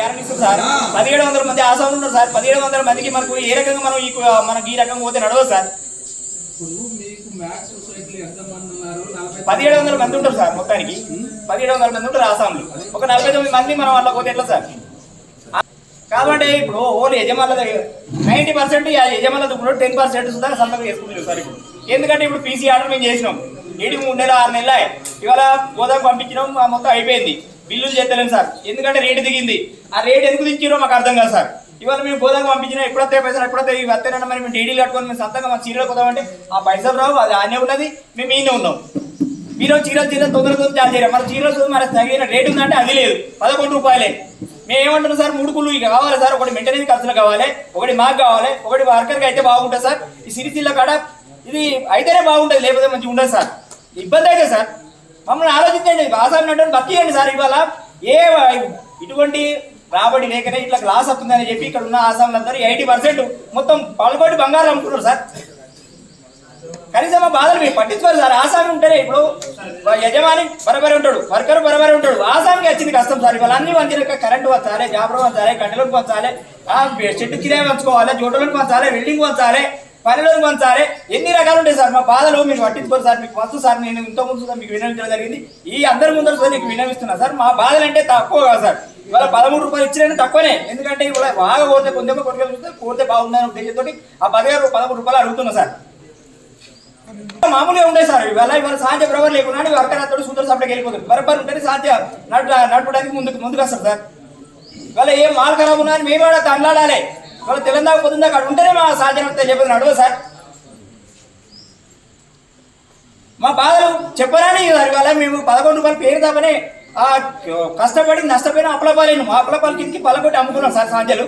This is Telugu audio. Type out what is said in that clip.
యారనిస్తారు సార్. పదిహేడు వందల మంది ఆసాములు ఉన్నారు సార్. పదిహేడు వందల మందికి మనకు ఏ రకంగా మనం ఈ మనకి ఈ రకంగా పోతే నడవదు సార్. పదిహేడు వందల మంది ఉంటారు సార్ మొత్తానికి. పదిహేడు వందల మంది ఉంటారు ఆసాంలు ఒక నలభై తొమ్మిది మంది మనం వాళ్ళ పోతే ఎట్లా సార్? కాబట్టి ఇప్పుడు ఓన్లీ యజమానుల నైంటీ పర్సెంట్ యజమానుల కూడా టెన్ పర్సెంట్ సుధా సంతకం చేసుకుంటున్నారు సార్ ఇప్పుడు. ఎందుకంటే ఇప్పుడు పీసీ ఆర్డర్ మేము చేసినాం. ఏడు మూడు నెలలు ఆరు నెలలు. ఇవాళ గోదాం పంపించినాం ఆ మొత్తం అయిపోయింది. బిల్లులు చేస్తలేము సార్. ఎందుకంటే రేటు దిగింది. ఆ రేటు ఎందుకు దించారో మాకు అర్థం కాదు సార్. ఇవాళ మేము గోదాం పంపించినా ఎప్పుడైతే పైసలు ఎప్పుడైతే ఇవి వస్తేనన్నా మరి మేము డీడీలు కట్టుకొని మేము సొంతంగా మా చీరలు కొద్దామంటే ఆ పైసలు రావు అది ఆనే ఉన్నది మేము ఈయనే ఉన్నాం. మీరు చీరలు చీరలు తొందర తొందర చాలు చేయరు? మన చీరలు మరి తగిన రేటు ఉందంటే అది లేదు. పదకొండు రూపాయలే. మేము ఏమంటున్నాం సార్? మూడు కుళ్ళు ఇక కావాలి సార్. ఒకటి మెయింటెనెన్స్ ఖర్చులు కావాలి ఒకటి మాకు కావాలి ఒకటి వర్కర్కి అయితే బాగుంటుంది సార్. ఈ సిరిసిల్ల కాడ ఇది అయితేనే బాగుంటుంది లేకపోతే మంచిగా ఉండదు సార్. ఇబ్బంది అయితే సార్. మమ్మల్ని ఆలోచించండి. ఆసామి అంటే బతియండి సార్ ఇవాళ. ఏ ఇటువంటి రాబడి లేకనే ఇట్లా లాస్ అవుతుందని చెప్పి ఇక్కడ ఉన్న ఆసాములందరూ ఎయిటీ పర్సెంట్ మొత్తం పలుకోటి బంగారం అమ్ముకున్నారు సార్. కనీసం ఆ బాధలు మీరు పట్టించుకోరు సార్. ఆసామి ఉంటేనే ఇప్పుడు యజమాని బరబరే ఉంటాడు. వర్కర్ బరబరే ఉంటాడు. ఆసామికి వచ్చింది కష్టం సార్. ఇవాళ అన్ని వంచిన కరెంట్ వంచాలి జాబ్రో వంచాలి కట్టెలకు వంచాలి చెట్టు కిరాయి వంచుకోవాలి జోటలకు వంచాలి వెల్డింగ్ వంచాలి పల్లెలోకి మన సారే ఎన్ని రకాలు ఉంటాయి సార్? మా బాధలు మీరు పట్టించుకోరు సార్ మీకు వస్తు సార్ నేను ఇంత ముందు సార్ మీకు వినవించడం జరిగింది. ఈ అందరి ముందర సార్ మీకు వినవిస్తున్నా సార్. మా బాధలు అంటే తక్కువ కాదు సార్. ఇవాళ పదమూడు రూపాయలు ఇచ్చినా తక్కువనే. ఎందుకంటే ఇవాళ బాగా కోరితే కొంచెం కొట్టుకొని చూస్తే కోరితే బాగుందని ఉద్దేశంతో ఆ పదిహేను పదమూడు రూపాయలు అడుగుతున్నా సార్. మామూలుగా ఉండే సార్. ఇవాళ ఇవాళ సాధ్య బ్రవర్ లేకుండా వర్కర్ అతడు సుందర సభకి వెళ్ళిపోతుంది బరబర్ ఉంటేనే సాధ్య నడు నడపడానికి ముందుకు ముందుకు వస్తారు సార్. ఇవాళ ఏం మాల్ ఖరాబ్ ఉన్నా మేము కూడా తల్లాడాలి. వాళ్ళు తెలంగాణ పొద్దుందా అక్కడ ఉంటేనే మా సాధ్యం వస్తే చెప్పేది సార్? మా బాధలు చెప్పరాని సార్ మేము పదకొండు రూపాయలు పేరు తప్పనే ఆ కష్టపడి నష్టపోయిన అప్పలపాలేను మా అప్పలపాల కిందకి పలకొట్టి అమ్ముకున్నాం సార్ సాధ్యలు.